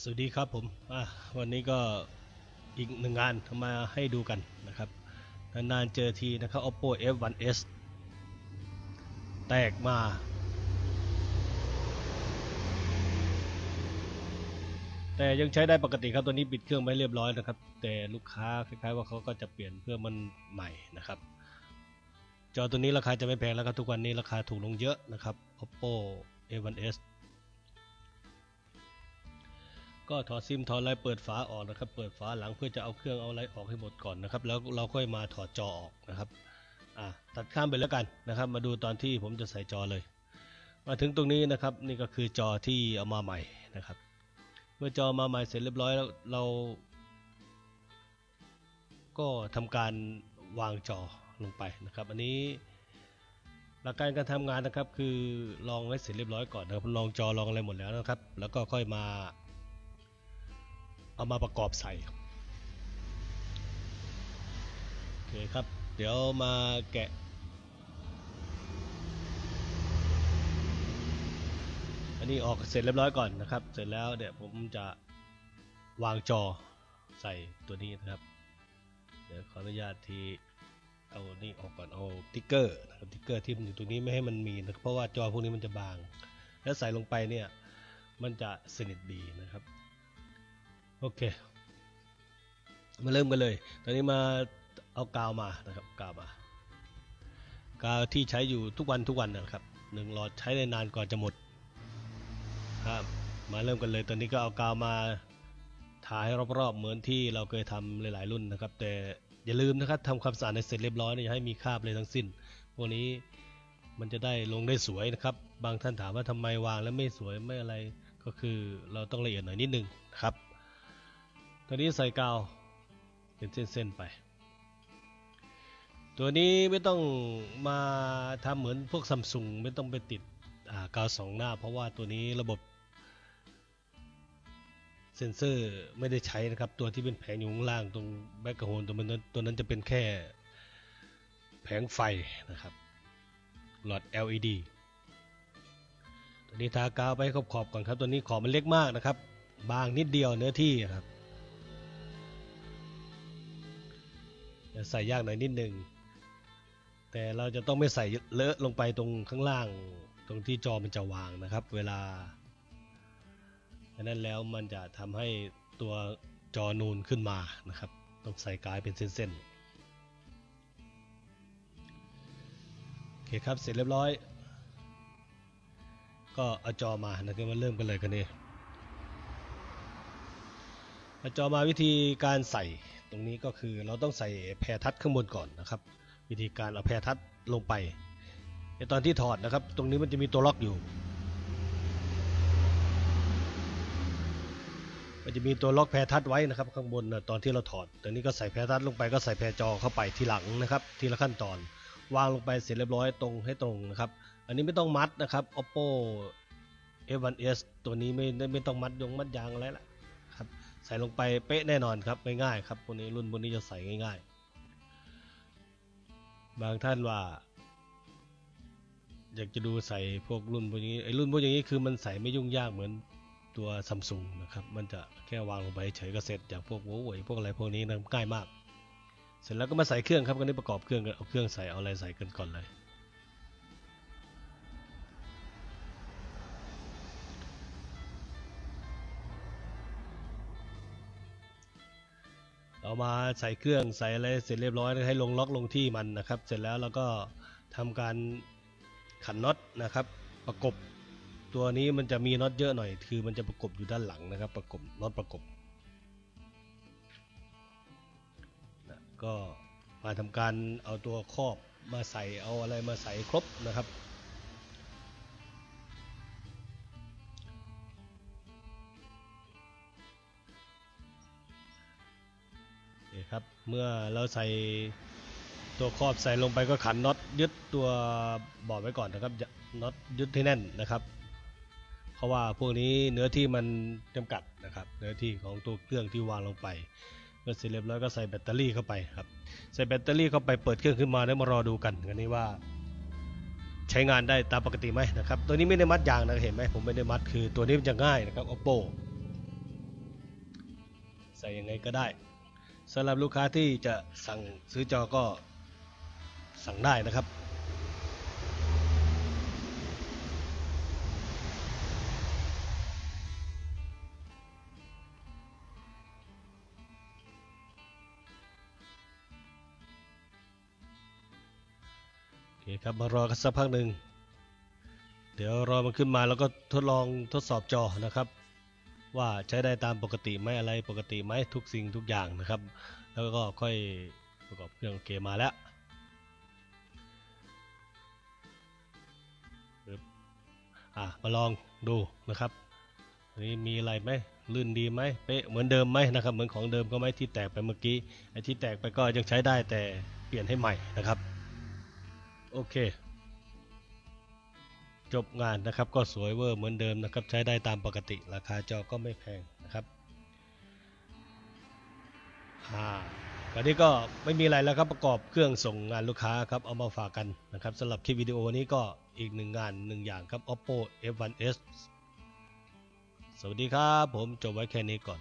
สวัสดีครับผมวันนี้ก็อีกหนึ่งงานมาให้ดูกันนะครับ นานๆเจอทีนะครับ oppo f1s แตกมา แต่ยังใช้ได้ปกติครับตัวนี้ปิดเครื่องไว้เรียบร้อยนะครับ แต่ลูกค้าคล้ายๆว่าเขาก็จะเปลี่ยนเพื่อมันใหม่นะครับ จอตัวนี้ราคาจะไม่แพงแล้วครับทุกวันนี้ราคาถูกลงเยอะนะครับ oppo a1s ก็ถอดซิมถอดอะไรเปิดฝาออกนะครับ เปิดฝาหลังเพื่อจะเอาเครื่องเอาอะไรออกให้หมดก่อนนะครับ แล้วเราค่อยมาถอดจอออกนะครับอะตัดข้ามไปแล้วกันนะครับ มาดูตอนที่ผมจะใส่จอเลย มาถึงตรงนี้นะครับนี่ก็คือจอที่เอามาใหม่นะครับ เมื่อจอมาใหม่เสร็จเรียบร้อยแล้วเรา ก็ทำการวางจอลงไปนะครับ อันนี้หลักการการทำงานนะครับคือลองให้เสร็จเรียบร้อยก่อนนะครับลองจอลองอะไรหมดแล้วนะครับ แล้วก็ค่อยมา เอามาประกอบใส่โอเคครับ เดี๋ยวมาแกะอันนี้ออกเสร็จเรียบร้อยก่อนนะครับ เสร็จแล้วเดี๋ยวผมจะวางจอใส่ตัวนี้นะครับ เดี๋ยวขออนุญาตทีเอานี่ออกก่อนเอาติ๊กเกอร์นะครับติ๊กเกอร์ที่มันอยู่ตรงนี้ไม่ให้มันมีนะเพราะว่าจอพวกนี้มันจะบาง แล้วใส่ลงไปเนี่ยมันจะสนิทดีนะครับ โอเค มาเริ่มกันเลย ตอนนี้มาเอากาวมานะครับกาวมากาวที่ใช้อยู่ทุกวันทุกวันนะครับหนึ่งหลอดใช้ได้นานกว่าจะหมดครับมาเริ่มกันเลย ตอนนี้ก็เอากาวมาทาให้รอบๆ เหมือนที่เราเคยทำหลายๆรุ่นนะครับ แต่อย่าลืมนะครับทำความสะอาดในเสร็จเรียบร้อยนะอย่าให้มีคราบเลยทั้งสิ้น พวกนี้มันจะได้ลงได้สวยนะครับ บางท่านถามว่าทำไมวางแล้วไม่สวยไม่อะไรก็คือเราต้องละเอียดหน่อยนิดนึงครับ ตอนนี้ใส่กาวเป็นเส้นๆไป ตัวนี้ไม่ต้องมาทำเหมือนพวกซัมซุงไม่ต้องไปติดกาวสองหน้า เพราะว่าตัวนี้ระบบเซ็นเซอร์ไม่ได้ใช้นะครับ ตัวที่เป็นแผงอยู่ข้างล่างตรงแบ็กกระโฮนตัวนั้นตัวนั้นจะเป็นแค่แผงไฟนะครับหลอด LED ตัวนี้ทากาวไปขอบๆก่อนครับ ตัวนี้ขอบมันเล็กมากนะครับ บางนิดเดียวเนื้อที่ครับ จะใส่ยากหน่อยนิดนึง แต่เราจะต้องไม่ใส่เลอะลงไปตรงข้างล่างตรงที่จอมันจะวางนะครับ เวลาดังนั้นแล้วมันจะทำให้ตัวจอนูนขึ้นมานะครับ ต้องใส่กายเป็นเส้นๆโอเคครับ เสร็จเรียบร้อย ก็เอาจอมานะครับมาเริ่มกันเลยกันนี้เอาจอมาวิธีการใส่ ตรงนี้ก็คือเราต้องใส่แพรทัดข้างบนก่อนนะครับ วิธีการเอาแพรทัดลงไปในตอนที่ถอดนะครับ ตรงนี้มันจะมีตัวล็อกอยู่ มันจะมีตัวล็อกแพรทัดไว้นะครับ ข้างบนนะตอนที่เราถอดตอนนี้ก็ใส่แพรทัดลงไปก็ใส่แพรจอเข้าไปทีหลังนะครับทีละขั้นตอน วางลงไปเสร็จเรียบร้อยตรงให้ตรงนะครับ อันนี้ไม่ต้องมัดนะครับ oppo f1s ตัวนี้ไม่ไม่ต้องมัดยงมัดยางอะไรละ ใส่ลงไปเป๊ะแน่นอนครับง่ายๆครับพวกนี้รุ่นพวกนี้จะใส่ง่าย ๆ บางท่านว่า อยากจะดูใส่พวกรุ่นพวกนี้ไอ้รุ่นพวกอย่างนี้คือมันใส่ไม่ยุ่งยากเหมือนตัวซัมซุงนะครับมันจะแค่วางลงไปเฉยก็เสร็จจากพวกโว้ยพวกอะไรพวกนี้นะง่ายมาก เสร็จแล้วก็มาใส่เครื่องครับก็นี้ประกอบเครื่องกันเอาเครื่องใส่เอาอะไรใส่กันก่อนเลย เรามาใส่เครื่องใส่อะไรเสร็จเรียบร้อยให้ลงล็อกลงที่มันนะครับ เสร็จแล้วเราก็ทำการขันน็อตนะครับ ประกบตัวนี้มันจะมีน็อตเยอะหน่อย คือมันจะประกบอยู่ด้านหลังนะครับ ประกบน็อตประกบนะก็มาทำการเอาตัวครอบมาใส่เอาอะไรมาใส่ครบนะครับ ครับ เมื่อเราใส่ตัวครอบใส่ลงไปก็ขันน็อตยึดตัวบอร์ดไว้ก่อนนะครับน็อตยึดให้แน่นนะครับ เพราะว่าพวกนี้เนื้อที่มันจำกัดนะครับ เนื้อที่ของตัวเครื่องที่วางลงไปเมื่อเสร็จเรียบร้อยก็ใส่แบตเตอรี่เข้าไปครับ ใส่แบตเตอรี่เข้าไปเปิดเครื่องขึ้นมาแล้วมารอดูกันกันนี้ว่า ใช้งานได้ตามปกติไหมนะครับ ตัวนี้ไม่ได้มัดยางนะเห็นไหมผมไม่ได้มัดคือตัวนี้มันจะง่ายนะครับ oppo ใส่ยังไงก็ได้ สำหรับลูกค้าที่จะสั่งซื้อจอก็สั่งได้นะครับ โอเคครับมารอกันสักพักหนึ่ง เดี๋ยวรอมันขึ้นมาแล้วก็ทดลองทดสอบจอนะครับ ว่าใช้ได้ตามปกติไหมอะไรปกติไหมทุกสิ่งทุกอย่างนะครับ แล้วก็ค่อยประกอบเครื่องโอเคมาแล้วอะมาลองดูนะครับอันนี้มีอะไรไหมลื่นดีไหมเป๊ะเหมือนเดิมไหมนะครับเหมือนของเดิมก็ไหมที่แตกไปเมื่อกี้ไอ้ที่แตกไปก็ยังใช้ได้แต่เปลี่ยนให้ใหม่นะครับโอเค จบงานนะครับก็สวยเวอร์เหมือนเดิมนะครับใช้ได้ตามปกติราคาจอก็ไม่แพงนะครับอ่าวันนี้ก็ไม่มีอะไรแล้วครับประกอบเครื่องส่งงานลูกค้าครับเอามาฝากกันนะครับสำหรับคลิปวิดีโอนี้ก็อีกหนึ่งงานหนึ่งอย่างครับ oppo f1s สวัสดีครับ ผมจบไว้แค่นี้ก่อน